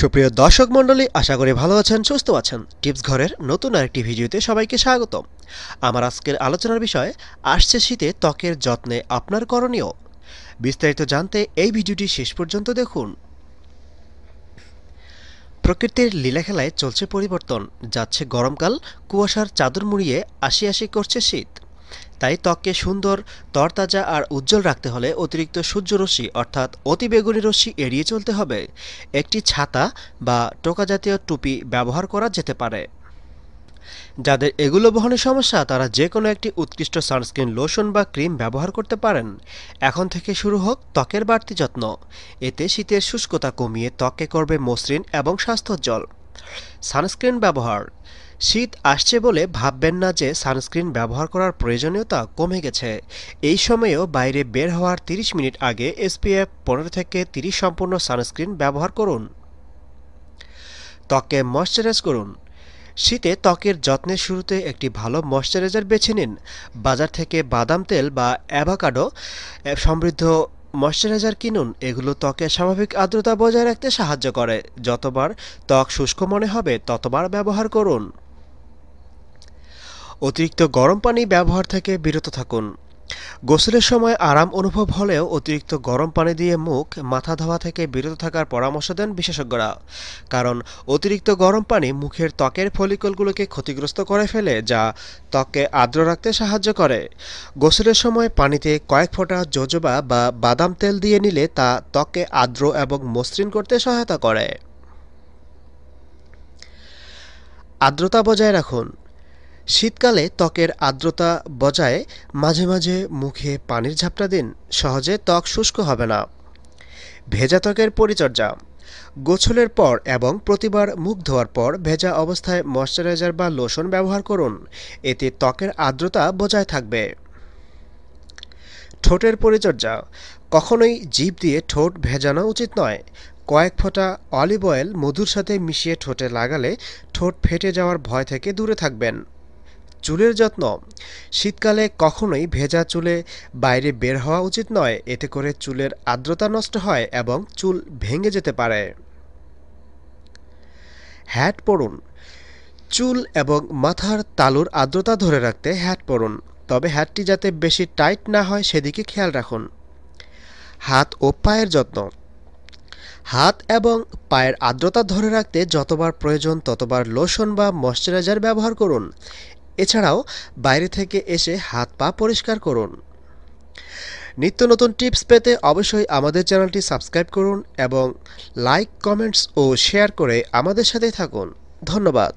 সুপ্রিয় দর্শক মণ্ডলী, আশা করি ভালো আছেন, সুস্থ আছেন। টিপস ঘরের নতুন আরেকটি ভিডিওতে সবাইকে স্বাগত। আমার আজকের আলোচনার বিষয়, আসছে শীতে ত্বকের যত্নে আপনার করণীয়। বিস্তারিত জানতে এই ভিডিওটি শেষ পর্যন্ত দেখুন। প্রকৃতির লীলাখেলায় চলছে পরিবর্তন, যাচ্ছে গরমকাল, কুয়াশার চাদর মুড়িয়ে আশি আশি করছে শীত। তাই ত্বককে সুন্দর, তরতাজা আর উজ্জ্বল রাখতে হলে অতিরিক্ত সূর্যরশ্মি অর্থাৎ অতিবেগুনি রশ্মি এড়িয়ে চলতে হবে। একটি ছাতা বা টোকা জাতীয় টুপি ব্যবহার করা যেতে পারে। যাদের এগুলো বহনের সমস্যা, তারা যে কোনো একটি উৎকৃষ্ট সানস্ক্রিন লোশন বা ক্রিম ব্যবহার করতে পারেন। এখন থেকে শুরু হোক ত্বকের বাড়তি যত্ন। এতে শীতের শুষ্কতা কমিয়ে ত্বককে করবে মসৃণ এবং স্বাস্থ্যোজ্জ্বল সানস্ক্রিন ব্যবহার। শীত আসছে বলে ভাববেন না যে সানস্ক্রিন ব্যবহার করার প্রয়োজনীয়তা কমে গেছে। এই সময়েও বাইরে বের হওয়ার 30 মিনিট আগে এসপিএফ পনেরো থেকে 30 সম্পূর্ণ সানস্ক্রিন ব্যবহার করুন। ত্বককে ময়শ্চারাইজ করুন। শীতে ত্বকের যত্নের শুরুতে একটি ভালো ময়শ্চারাইজার বেছে নিন। বাজার থেকে বাদাম তেল বা অ্যাভাকাডো সমৃদ্ধ ময়শ্চারাইজার কিনুন। এগুলো ত্বকের স্বাভাবিক আর্দ্রতা বজায় রাখতে সাহায্য করে। যতবার ত্বক শুষ্ক মনে হবে, ততবার ব্যবহার করুন। অতিরিক্ত গরম পানি ব্যবহার থেকে বিরত থাকুন। গোসলের সময় আরাম অনুভব হলেও অতিরিক্ত গরম পানি দিয়ে মুখ, মাথা ধোয়া থেকে বিরত থাকার পরামর্শ দেন বিশেষজ্ঞরা। কারণ অতিরিক্ত গরম পানি মুখের ত্বকের ফলিকলগুলোকে ক্ষতিগ্রস্ত করে ফেলে, যা ত্বককে আর্দ্র রাখতে সাহায্য করে। গোসলের সময় পানিতে কয়েক ফোঁটা জোজোবা বা বাদাম তেল দিয়ে নিলে তা ত্বককে আর্দ্র এবং মসৃণ করতে সহায়তা করে। আর্দ্রতা বজায় রাখুন। শীতকালে ত্বকের আর্দ্রতা বজায় মাঝে মাঝে মুখে পানির ঝাপটা দিন, সহজে ত্বক শুষ্ক হবে না। ভেজা ত্বকের পরিচর্যা। গোছলের পর এবং প্রতিবার মুখ ধোয়ার পর ভেজা অবস্থায় ময়শ্চারাইজার বা লোশন ব্যবহার করুন, এতে ত্বকের আর্দ্রতা বজায় থাকবে। ঠোঁটের পরিচর্যা। কখনোই জিভ দিয়ে ঠোঁট ভেজানো উচিত নয়। কয়েক ফোঁটা অলিভ অয়েল মধুর সাথে মিশিয়ে ঠোঁটে লাগালে ঠোঁট ফেটে যাওয়ার ভয় থেকে দূরে থাকবেন। চুলের যত্ন। শীতকালে কখনোই ভেজা চুলে বাইরে বের হওয়া উচিত নয়। এতে করে চুলের আর্দ্রতা নষ্ট হয় এবং চুল ভেঙে যেতে পারে। হ্যাট পরুন। চুল এবং মাথার তালুর আর্দ্রতা ধরে রাখতে হ্যাট পরুন। তবে হ্যাটটি যাতে বেশি টাইট না হয়, সেদিকে খেয়াল রাখুন। হাত ও পায়ের যত্ন। হাত এবং পায়ের আর্দ্রতা ধরে রাখতে যতবার প্রয়োজন ততবার লোশন বা ময়শ্চারাইজার ব্যবহার করুন। এছাড়াও বাইরে থেকে এসে হাত পা পরিষ্কার করুন। নিত্য নতুন টিপস পেতে অবশ্যই আমাদের চ্যানেলটি সাবস্ক্রাইব করুন এবং লাইক, কমেন্টস ও শেয়ার করে আমাদের সাথে থাকুন। ধন্যবাদ।